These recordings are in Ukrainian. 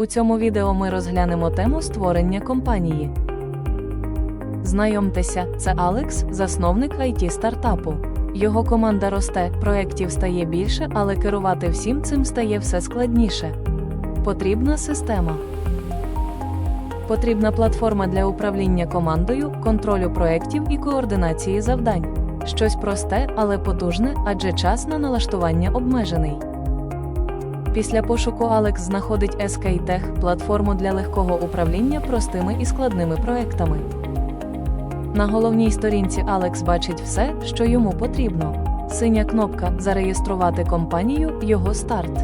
У цьому відео ми розглянемо тему створення компанії. Знайомтеся, це Алекс, засновник it стартапу. Його команда росте, проєктів стає більше, але керувати всім цим стає все складніше. Потрібна система. Потрібна платформа для управління командою, контролю проєктів і координації завдань. Щось просте, але потужне, адже час на налаштування обмежений. Після пошуку Алекс знаходить SK платформу для легкого управління простими і складними проектами. На головній сторінці Алекс бачить все, що йому потрібно. Синя кнопка Зареєструвати компанію його старт.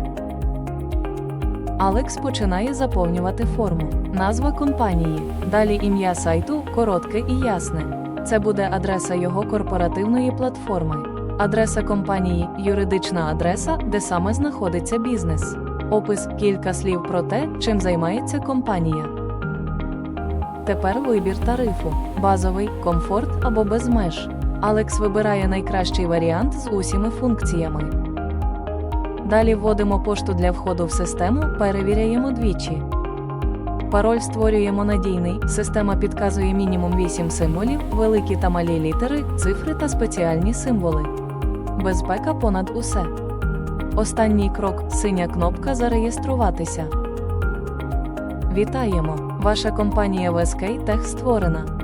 Алекс починає заповнювати форму. Назва компанії. Далі ім'я сайту коротке і ясне. Це буде адреса його корпоративної платформи. Адреса компанії юридична адреса, де саме знаходиться бізнес. Опис кілька слів про те, чим займається компанія. Тепер вибір тарифу: базовий, комфорт або без меж. Алекс вибирає найкращий варіант з усіми функціями. Далі вводимо пошту для входу в систему, перевіряємо двічі. Пароль створюємо надійний. Система підказує мінімум 8 символів, великі та малі літери, цифри та спеціальні символи. Безпека понад усе. Останній крок синя кнопка Зареєструватися. Вітаємо! Ваша компанія VSK Tech створена.